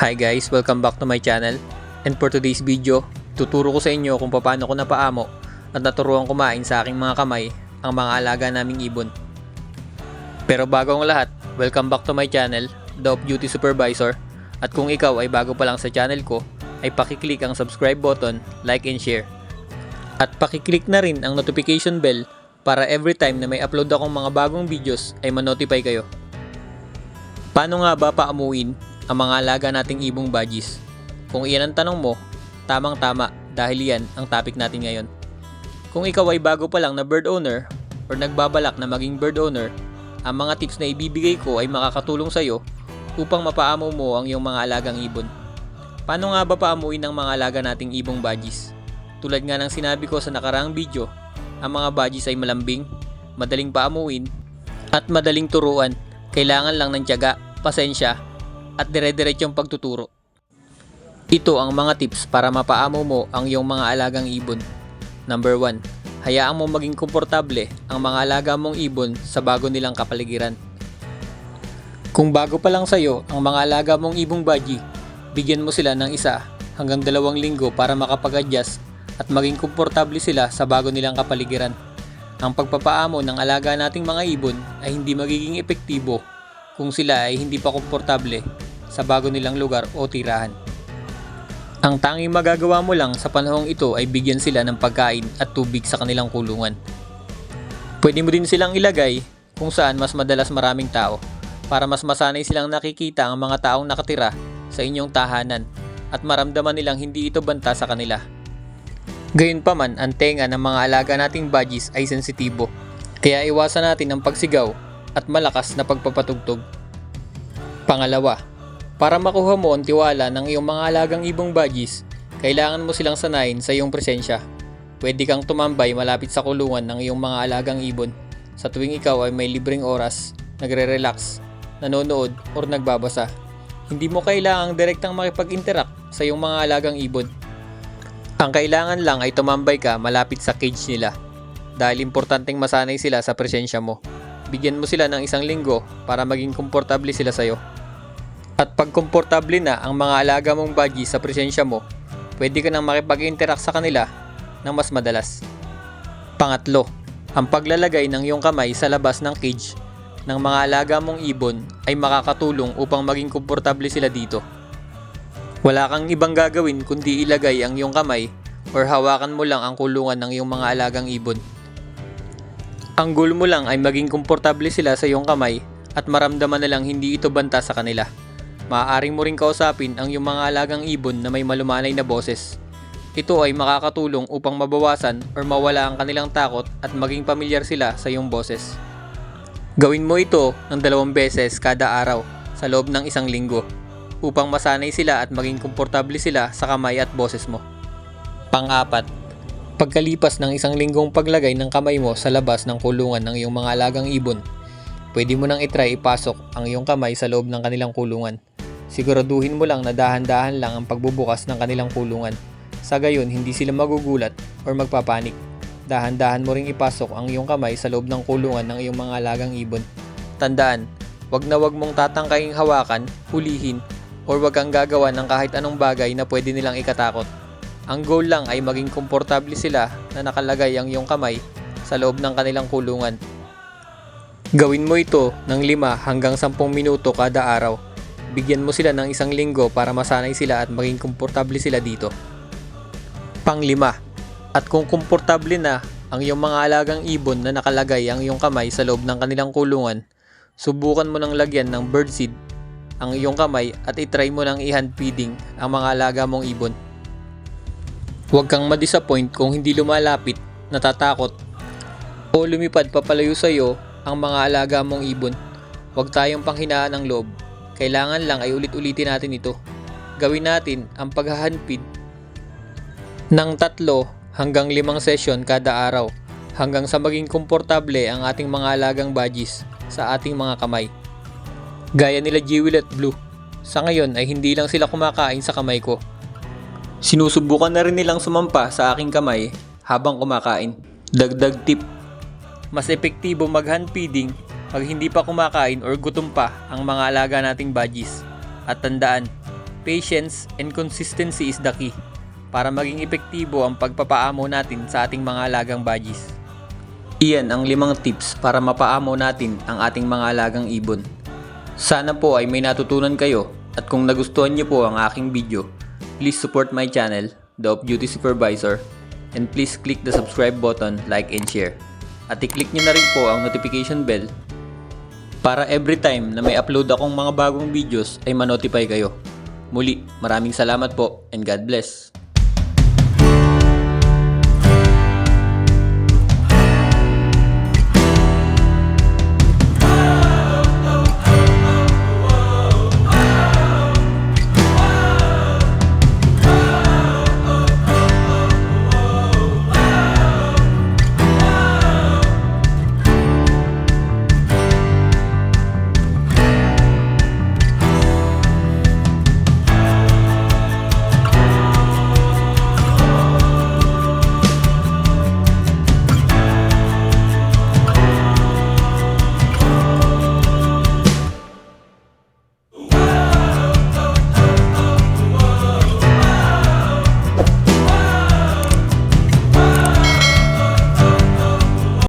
Hi guys, welcome back to my channel. And for today's video, tuturo ko sa inyo kung paano ko napaamo at naturuan kumain sa aking mga kamay ang mga alaga naming ibon. Pero bago ang lahat, welcome back to my channel, The Off Duty Supervisor. At kung ikaw ay bago pa lang sa channel ko, ay pakiclick ang subscribe button, like and share. At pakiclick na rin ang notification bell para every time na may upload akong mga bagong videos ay manotify kayo. Paano nga ba paamuin ang mga alaga nating ibong badgies? Kung iyan ang tanong mo, tamang-tama dahil yan ang topic natin ngayon. Kung ikaw ay bago pa lang na bird owner or nagbabalak na maging bird owner, ang mga tips na ibibigay ko ay makakatulong sa iyo upang mapaamo mo ang iyong mga alagang ibon. Paano nga ba paamuin ang mga alaga nating ibong badgies? Tulad nga ng sinabi ko sa nakaraang video, ang mga badgies ay malambing, madaling paamuin, at madaling turuan. Kailangan lang ng tiyaga, pasensya, at dire-diretsong pagtuturo. Ito ang mga tips para mapaamo mo ang iyong mga alagang ibon. Number 1. Hayaan mo maging komportable ang mga alaga mong ibon sa bago nilang kapaligiran. Kung bago pa lang sa'yo ang mga alaga mong ibong baji, bigyan mo sila ng isa hanggang dalawang linggo para makapag-adjust at maging komportable sila sa bago nilang kapaligiran. Ang pagpapaamo ng alaga nating mga ibon ay hindi magiging epektibo kung sila ay hindi pa komportable sa bago nilang lugar o tirahan. Ang tanging magagawa mo lang sa panahong ito ay bigyan sila ng pagkain at tubig sa kanilang kulungan. Pwede mo din silang ilagay kung saan mas madalas maraming tao para mas masanay silang nakikita ang mga taong nakatira sa inyong tahanan at maramdaman nilang hindi ito banta sa kanila. Gayunpaman, ang tenga ng mga alaga nating badgies ay sensitibo. Kaya iwasan natin ang pagsigaw at malakas na pagpapatugtog. Pangalawa, para makuha mo ang tiwala ng iyong mga alagang ibong badgies, kailangan mo silang sanayin sa iyong presensya. Pwede kang tumambay malapit sa kulungan ng iyong mga alagang ibon sa tuwing ikaw ay may libreng oras, nagre-relax, nanonood, or nagbabasa. Hindi mo kailangang direktang makipag-interact sa iyong mga alagang ibon. Ang kailangan lang ay tumambay ka malapit sa cage nila dahil importanteng masanay sila sa presensya mo. Bigyan mo sila ng isang linggo para maging komportable sila sa'yo. At pag komportable na ang mga alaga mong badgie sa presensya mo, pwede ka nang makipag-interact sa kanila ng mas madalas. Pangatlo, ang paglalagay ng iyong kamay sa labas ng cage ng mga alaga mong ibon ay makakatulong upang maging komportable sila dito. Wala kang ibang gagawin kundi ilagay ang iyong kamay or hawakan mo lang ang kulungan ng iyong mga alagang ibon. Ang goal mo lang ay maging komportable sila sa iyong kamay at maramdaman na lang hindi ito banta sa kanila. Maaaring mo ring kausapin ang iyong mga alagang ibon na may malumanay na boses. Ito ay makakatulong upang mabawasan or mawala ang kanilang takot at maging pamilyar sila sa iyong boses. Gawin mo ito ng dalawang beses kada araw sa loob ng isang linggo upang masanay sila at maging komportable sila sa kamay at boses mo. Pang-apat, pagkalipas ng isang linggong paglagay ng kamay mo sa labas ng kulungan ng iyong mga alagang ibon, pwede mo nang itry ipasok ang iyong kamay sa loob ng kanilang kulungan. Siguraduhin mo lang na dahan-dahan lang ang pagbubukas ng kanilang kulungan. Sa gayon, hindi sila magugulat or magpapanik. Dahan-dahan mo ring ipasok ang iyong kamay sa loob ng kulungan ng iyong mga alagang ibon. Tandaan, wag na wag mong tatangkaing hawakan, hulihin, or wag kang gagawa ng kahit anong bagay na pwede nilang ikatakot. Ang goal lang ay maging komportable sila na nakalagay ang iyong kamay sa loob ng kanilang kulungan. Gawin mo ito ng 5 hanggang 10 minuto kada araw. Bigyan mo sila ng isang linggo para masanay sila at maging komportable sila dito. Panglima, at kung komportable na ang iyong mga alagang ibon na nakalagay ang iyong kamay sa loob ng kanilang kulungan, subukan mo ng lagyan ng birdseed ang iyong kamay at itry mo ng i-hand feeding ang mga alaga mong ibon. Huwag kang madisappoint kung hindi lumalapit, natatakot, o lumipad papalayo sa iyo ang mga alaga mong ibon. Huwag tayong panghinaan ng loob. Kailangan lang ay ulit-ulitin natin ito. Gawin natin ang paghahanpid ng tatlo hanggang limang session kada araw hanggang sa maging komportable ang ating mga alagang badgies sa ating mga kamay. Gaya nila Jewel at Blue. Sa ngayon ay hindi lang sila kumakain sa kamay ko. Sinusubukan na rin nilang sumampa sa aking kamay habang kumakain. Dagdag tip. Mas epektibo mag hand feeding pag hindi pa kumakain or gutom pa ang mga alaga nating badgies. At tandaan, patience and consistency is the key para maging epektibo ang pagpapaamo natin sa ating mga alagang budgies. Iyan ang limang tips para mapaamo natin ang ating mga alagang ibon. Sana po ay may natutunan kayo at kung nagustuhan niyo po ang aking video, please support my channel, The Off Duty Supervisor, and please click the subscribe button, like and share. At i-click niyo na rin po ang notification bell para every time na may upload akong mga bagong videos ay manotify kayo. Muli, maraming salamat po and God bless.